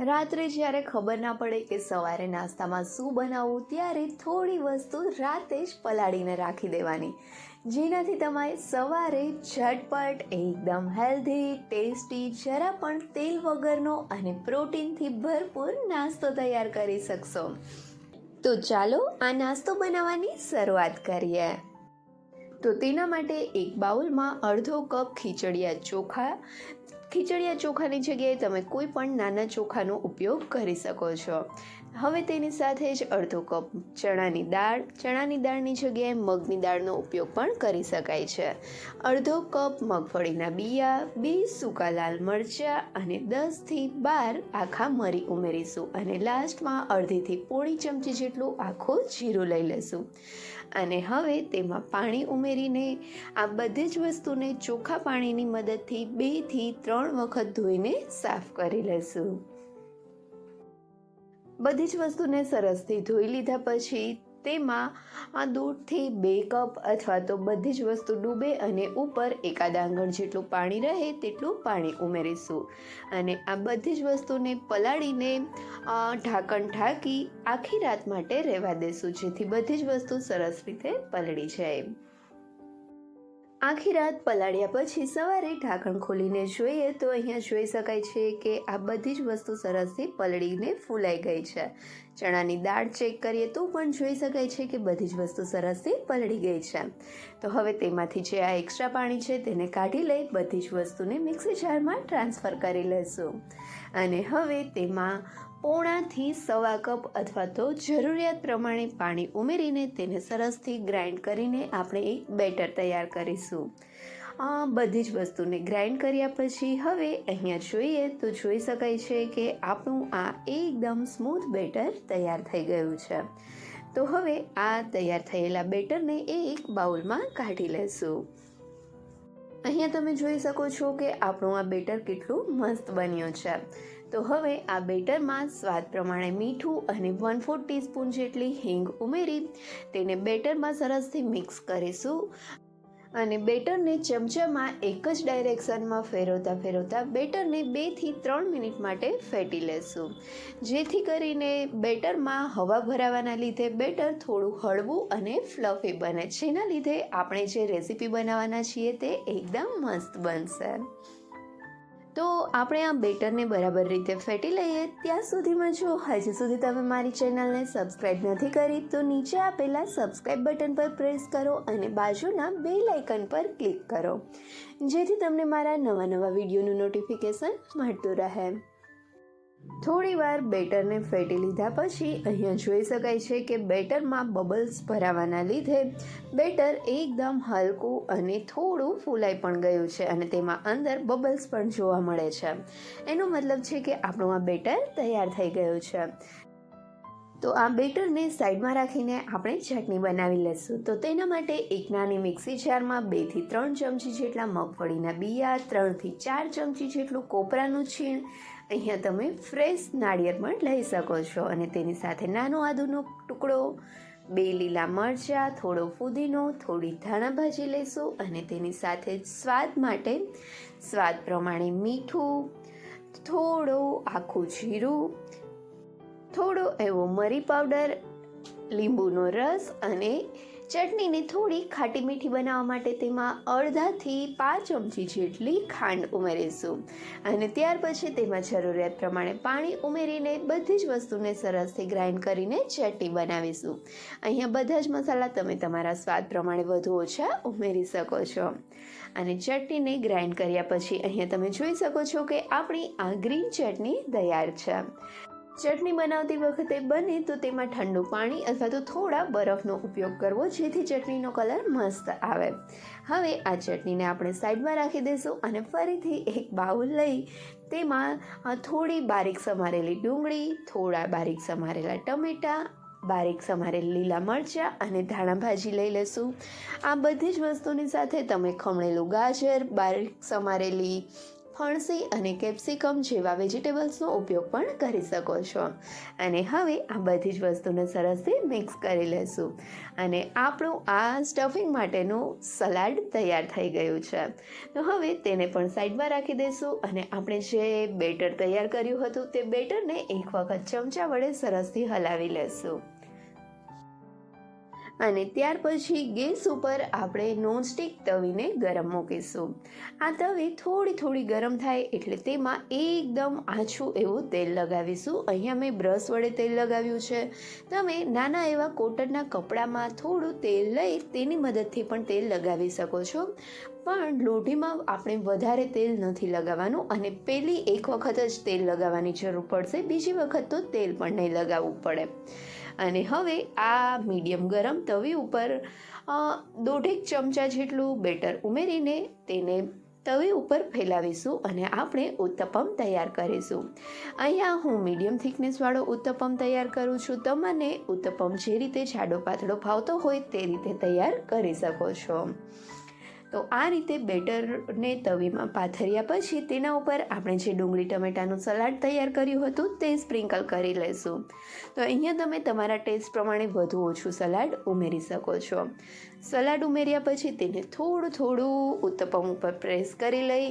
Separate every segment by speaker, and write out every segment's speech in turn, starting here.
Speaker 1: રાત્રે જ્યારે ખબર ના પડે કે સવારે નાસ્તામાં શું બનાવવું, ત્યારે થોડી વસ્તુ રાતે જ પલાળીને રાખી દેવાની. જેનાથી તમારે સવારે ઝટપટ, એકદમ હેલ્ધી ટેસ્ટી જરા પણ તેલ વગરનો અને પ્રોટીનથી ભરપૂર નાસ્તો તૈયાર કરી શકશો. તો ચાલો આ નાસ્તો બનાવવાની શરૂઆત કરીએ. તો તેના માટે એક બાઉલમાં અડધો કપ ખીચડિયા ચોખા ખીચડિયા ચોખાની જગ્યાએ તમે કોઈ પણ નાના ચોખાનો ઉપયોગ કરી શકો છો. હવે તેની સાથે જ અડધો કપ ચણાની દાળ. ચણાની દાળની જગ્યાએ મગની દાળનો ઉપયોગ પણ કરી શકાય છે. અડધો કપ મગફળીના બિયા, બે સૂકા લાલ મરચાં અને દસથી બાર આખા મરી ઉમેરીશું અને લાસ્ટમાં અડધીથી પોણી ચમચી જેટલું આખું જીરું લઈ લઈશું. અને હવે તેમાં પાણી ઉમેરીને આ બધી જ વસ્તુને ચોખ્ખા પાણીની મદદથી બેથી ત્રણ વખત ધોઈને સાફ કરી લેશું બધી જ વસ્તુને સરસથી ધોઈ લીધા પછી તેમાં આ દૂધથી બે કપ અથવા તો બધી જ વસ્તુ ડૂબે અને ઉપર એકાદ આંગણ જેટલું પાણી રહે તેટલું પાણી ઉમેરીશું. અને આ બધી જ વસ્તુને પલાળીને ઢાંકણ ઢાંકી આખી રાત માટે રહેવા દેશું, જેથી બધી જ વસ્તુ સરસ રીતે પલળી જાય. આખી રાત પલાળ્યા પછી સવારે ઢાંકણ ખોલીને જોઈએ તો અહીંયા જોઈ શકાય છે કે આ બધી જ વસ્તુ સરસથી પલળીને ફૂલાઈ ગઈ છે. ચણાની દાળ ચેક કરીએ તો પણ જોઈ શકાય છે કે બધી જ વસ્તુ સરસથી પલળી ગઈ છે. તો હવે તેમાંથી જે આ એક્સ્ટ્રા પાણી છે તેને કાઢી લઈ બધી જ વસ્તુને મિક્સી જારમાં ટ્રાન્સફર કરી લેશું અને હવે તેમાં પોણાથી સવા કપ અથવા તો જરૂરિયાત પ્રમાણે પાણી ઉમેરીને તેને સરસથી ગ્રાઇન્ડ કરીને આપણે એક બેટર તૈયાર કરીશું. આ બધી જ વસ્તુને ગ્રાઇન્ડ કર્યા પછી હવે અહીંયા જોઈએ તો જોઈ શકાય છે કે આપણું આ એકદમ સ્મૂથ બેટર તૈયાર થઈ ગયું છે. તો હવે આ તૈયાર થયેલા બેટરને એક બાઉલમાં કાઢી લેશું. અહીંયા તમે જોઈ શકો છો કે આપણું આ બેટર કેટલું મસ્ત બન્યું છે. તો હવે આ બેટરમાં સ્વાદ પ્રમાણે મીઠું અને વન ફોર ટીસ્પૂન જેટલી હિંગ ઉમેરી તેને બેટરમાં સરસથી મિક્સ કરીશું. અને બેટરને ચમચામાં એક જ ડાયરેક્શનમાં ફેરવતા ફેરવતા બેટરને બેથી ત્રણ મિનિટ માટે ફેટી લેશું. જેથી કરીને બેટરમાં હવા ભરાવાના લીધે બેટર થોડું હળવું અને ફ્લફી બને. જેના લીધે આપણે જે રેસીપી બનાવવાના છીએ તે એકદમ મસ્ત બનશે. તો આપણે આ બેટરને બરાબર રીતે ફેટી લઈએ ત્યાં સુધીમાં જો હજી સુધી તમે મારી ચેનલને સબસ્ક્રાઈબ નથી કરી તો નીચે આપેલા સબસ્ક્રાઈબ બટન પર પ્રેસ કરો અને બાજુના બે લાઇકન પર ક્લિક કરો. જેથી તમને મારા નવા નવા વિડીયોનું નોટિફિકેશન મળતું રહે. થોડી વાર બેટરને ફેટી લીધા પછી અહીંયા જોઈ શકાય છે કે બેટરમાં બબલ્સ ભરાવાના લીધે બેટર એકદમ હલકું અને થોડું ફૂલાઈ પણ ગયું છે અને તેમાં અંદર બબલ્સ પણ જોવા મળે છે. એનો મતલબ છે કે આપણું આ બેટર તૈયાર થઈ ગયું છે. તો આ બેટરને સાઈડમાં રાખીને આપણે ચટણી બનાવી લઈશું તો તેના માટે એક નાની મિક્સી જારમાં બેથી ત્રણ ચમચી જેટલા મગફળીના બિયા ત્રણથી ચાર ચમચી જેટલું કોપરાનું છીણ અહીંયા તમે ફ્રેશ નાળિયેર પણ લઈ શકો છો અને તેની સાથે નાનો આદુનો ટુકડો, બે લીલા મરચાં, થોડો ફુદીનો, થોડી ધાણા ભાજી લઈશું અને તેની સાથે સ્વાદ માટે સ્વાદ પ્રમાણે મીઠું, થોડો આખું જીરું, થોડો એવો મરી પાવડર, લીંબુનો રસ અને ચટણીને થોડી ખાટી મીઠી બનાવવા માટે તેમાં અડધાથી પાંચ ચમચી જેટલી ખાંડ ઉમેરીશું. અને ત્યાર પછી તેમાં જરૂરિયાત પ્રમાણે પાણી ઉમેરીને બધી જ વસ્તુને સરસથી ગ્રાઇન્ડ કરીને ચટણી બનાવીશું. અહીંયા બધા જ મસાલા તમે તમારા સ્વાદ પ્રમાણે વધુ ઓછા ઉમેરી શકો છો. અને ચટણીને ગ્રાઇન્ડ કર્યા પછી અહીંયા તમે જોઈ શકો છો કે આપણી આ ગ્રીન ચટણી તૈયાર છે. ચટણી બનાવતી વખતે બને તો તેમાં ઠંડુ પાણી અથવા તો થોડા બરફનો ઉપયોગ કરવો જેથી ચટણીનો કલર મસ્ત આવે. હવે આ ચટણીને આપણે સાઈડમાં રાખી દઈશું અને ફરીથી એક બાઉલ લઈ તેમાં થોડી બારીક સમારેલી ડુંગળી, થોડા બારીક સમારેલા ટમેટાં, બારીક સમારેલ લીલા મરચાં અને ધાણા ભાજી લઈ લેશું. આ બધી જ વસ્તુની સાથે તમે ખમણેલું ગાજર, બારીક સમારેલી ફણસી અને કેપ્સિકમ જેવા વેજીટેબલ્સનો ઉપયોગ પણ કરી શકો છો. અને હવે આ બધી જ વસ્તુને સરસથી મિક્સ કરી લેશું. અને આપણું આ સ્ટફિંગ માટેનું સલાડ તૈયાર થઈ ગયું છે. તો હવે તેને પણ સાઈડમાં રાખી દઈશું અને આપણે જે બેટર તૈયાર કર્યું હતું તે બેટરને એક વખત ચમચા વડે સરસથી હલાવી લેશું. અને ત્યાર પછી ગેસ ઉપર આપણે નોનસ્ટિક તવીને ગરમ મૂકીશું. આ તવી થોડી થોડી ગરમ થાય એટલે તેમાં એકદમ આછું એવું તેલ લગાવીશું. અહીંયા મેં બ્રશ વડે તેલ લગાવ્યું છે. તમે નાના એવા કોટનના કપડામાં થોડું તેલ લઈ તેની મદદથી પણ તેલ લગાવી શકો છો. પણ લોઢીમાં આપણે વધારે તેલ નથી લગાવવાનું અને પહેલી એક વખત જ તેલ લગાવવાની જરૂર પડશે. બીજી વખત તો તેલ પણ નહીં લગાવવું પડે. અને હવે આ મીડિયમ ગરમ તવી ઉપર દોઢેક ચમચા જેટલું બેટર ઉમેરીને તેને તવી ઉપર ફેલાવીશું અને આપણે ઉત્તપમ તૈયાર કરીશું. અહીંયા હું મીડિયમ થિકનેસવાળો ઉત્તપમ તૈયાર કરું છું. તમને ઉત્તપમ જે રીતે જાડો પાતળો ફાવતો હોય તે રીતે તૈયાર કરી શકો છો. તો આ રીતે બેટરને તવીમાં પાથર્યા પછી તેના ઉપર આપણે જે ડુંગળી ટમેટાનું સલાડ તૈયાર કર્યું હતું તે સ્પ્રિંકલ કરી લઈશું તો અહીંયા તમે તમારા ટેસ્ટ પ્રમાણે વધુ ઓછું સલાડ ઉમેરી શકો છો. સલાડ ઉમેર્યા પછી તેને થોડું થોડું ઉત્તપમ ઉપર પ્રેસ કરી લઈ,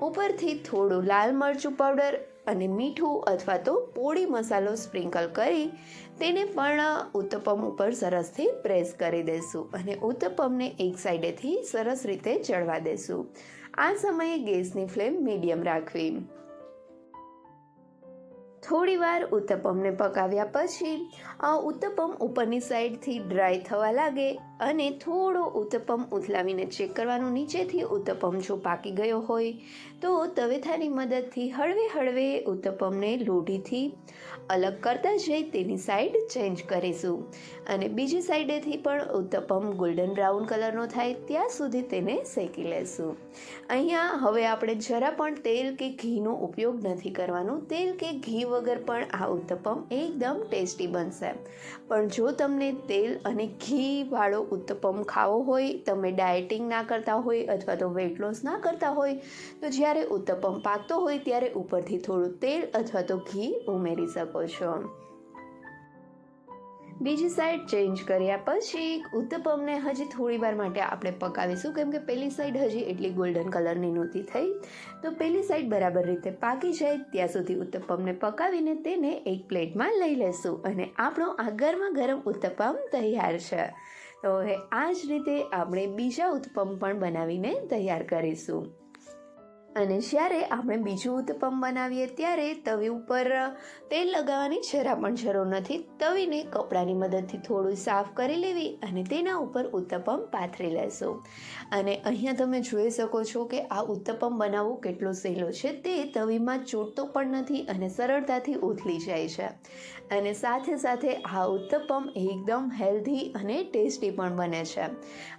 Speaker 1: ઉપરથી થોડું લાલ મરચું પાવડર અને મીઠું અથવા તો પોળી મસાલો સ્પ્રિંકલ કરી તેને પણ ઉત્તપમ ઉપર સરસથી પ્રેસ કરી દઈશું અને ઉત્તપમને એક સાઈડેથી સરસ રીતે ચડવા દઈશું આ સમયે ગેસની ફ્લેમ મીડિયમ રાખવી. થોડીવાર ઉત્તપમને પકાવ્યા પછી ઉત્તપમ ઉપરની સાઈડથી ડ્રાય થવા લાગે. અને થોડો ઉત્તપમ ઉથલાવીને ચેક કરવાનું. નીચેથી ઉત્તપમ જો પાકી ગયો હોય, તો તવેથાની મદદથી હળવે હળવે ઉત્તપમને લોઢીથી અલગ કરતા જઈ તેની સાઈડ ચેન્જ કરીશું. અને બીજી સાઈડેથી પણ ઉત્તપમ ગોલ્ડન બ્રાઉન કલરનો થાય, ત્યાં સુધી તેને શેકી લેશું. અહીંયા હવે આપણે જરા પણ તેલ કે ઘીનો ઉપયોગ નથી કરવાનો. તેલ કે ઘી વગર પણ આ ઉત્તપમ એકદમ ટેસ્ટી બનશે. પણ જો તમને તેલ અને ઘીવાળો ઉત્તપમ ખાવો હોય, તમે ડાયટિંગ ના કરતા હોય અથવા તો વેટ લોસ ના કરતા હોય, તો જ્યારે ઉત્તપમ પાકતો હોય ત્યારે ઉપરથી થોડું તેલ અથવા તો ઘી ઉમેરી શકો છો. બીજી સાઈડ ચેન્જ કર્યા પછી ઉત્તપમને હજી થોડી વાર માટે આપણે પકાવીશું, કેમ કે પેલી સાઈડ હજી એટલી ગોલ્ડન કલરની નહોતી થઈ. તો પેલી સાઈડ બરાબર રીતે પાકી જાય, ત્યાં સુધી ઉત્તપમને પકાવીને તેને એક પ્લેટમાં લઈ લેશું અને આપણો આ ગરમા ગરમ ઉત્તપમ તૈયાર છે. તો હવે આ જ રીતે આપણે બીજા ઉત્પમ પણ બનાવીને તૈયાર કરીશું. અને જ્યારે આપણે બીજું ઉત્તપમ બનાવીએ ત્યારે તવી ઉપર તેલ લગાવવાની જરા પણ જરૂર નથી. તવીને કપડાની મદદથી થોડું સાફ કરી લેવી અને તેના ઉપર ઉત્તપમ પાથરી લેશું. અને અહીંયા તમે જોઈ શકો છો કે આ ઉત્તપમ બનાવવું કેટલો સહેલો છે. તે તવીમાં ચોટતો પણ નથી અને સરળતાથી ઉથલી જાય છે. અને સાથે સાથે આ ઉત્તપમ એકદમ હેલ્ધી અને ટેસ્ટી પણ બને છે.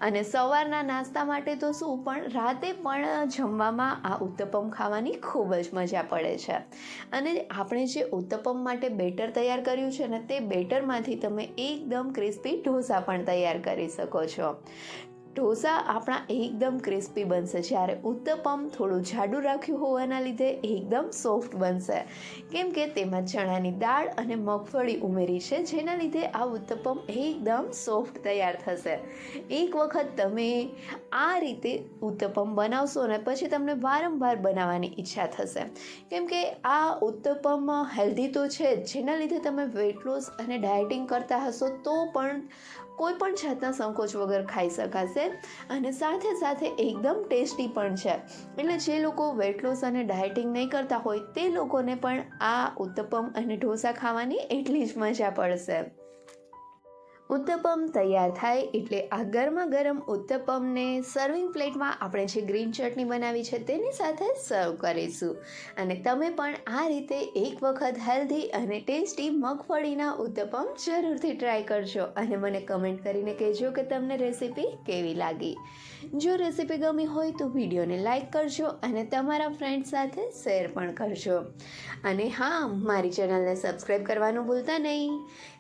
Speaker 1: અને સવારના નાસ્તા માટે તો શું, પણ રાતે પણ જમવામાં આ ઉત્તપમ ખાવાની ખૂબ જ મજા પડે છે. અને આપણે જે ઉત્તપમ માટે બેટર તૈયાર કર્યું છે ને તે બેટરમાંથી તમે એકદમ ક્રિસ્પી ઢોસા પણ તૈયાર કરી શકો છો. ઢોસા આપણા એકદમ ક્રિસ્પી બનશે. જ્યારે ઉત્તપમ થોડું જાડું રાખ્યું હોવાના લીધે એકદમ સોફ્ટ બનશે. કેમ કે તેમાં ચણાની દાળ અને મગફળી ઉમેરી છે, જેના લીધે આ ઉત્તપમ એકદમ સોફ્ટ તૈયાર થશે. એક વખત તમે આ રીતે ઉત્તપમ બનાવશો ને પછી તમને વારંવાર બનાવવાની ઈચ્છા થશે. કેમ કે આ ઉત્તપમ હેલ્ધી તો છે જેના લીધે તમે વેટ લોસ અને ડાયટિંગ કરતા હશો તો પણ કોઈ પણ જાતના સંકોચ વગર ખાઈ શકાશે અને સાથે સાથે એકદમ ટેસ્ટી પણ છે. એટલે જે લોકો વેટ લોસ અને ડાયટિંગ નહીં કરતા હોય, તે લોકોને પણ આ ઉત્તપમ અને ઢોસા ખાવાની એટલી જ મજા પડશે. ઉત્તપમ તૈયાર થાય એટલે આ ગરમા ગરમ ઉત્તપમને સર્વિંગ પ્લેટમાં આપણે જે ગ્રીન ચટણી બનાવી છે તેની સાથે સર્વ કરીશું. અને તમે પણ આ રીતે એક વખત હેલ્ધી અને ટેસ્ટી મગફળીના ઉત્તપમ જરૂરથી ટ્રાય કરજો. અને મને કમેન્ટ કરીને કહેજો કે તમને રેસીપી કેવી લાગી. જો રેસીપી ગમી હોય તો વિડીયોને લાઇક કરજો અને તમારા ફ્રેન્ડ સાથે શેર પણ કરજો. અને હા, મારી ચેનલને સબસ્ક્રાઈબ કરવાનું ભૂલતા નહીં.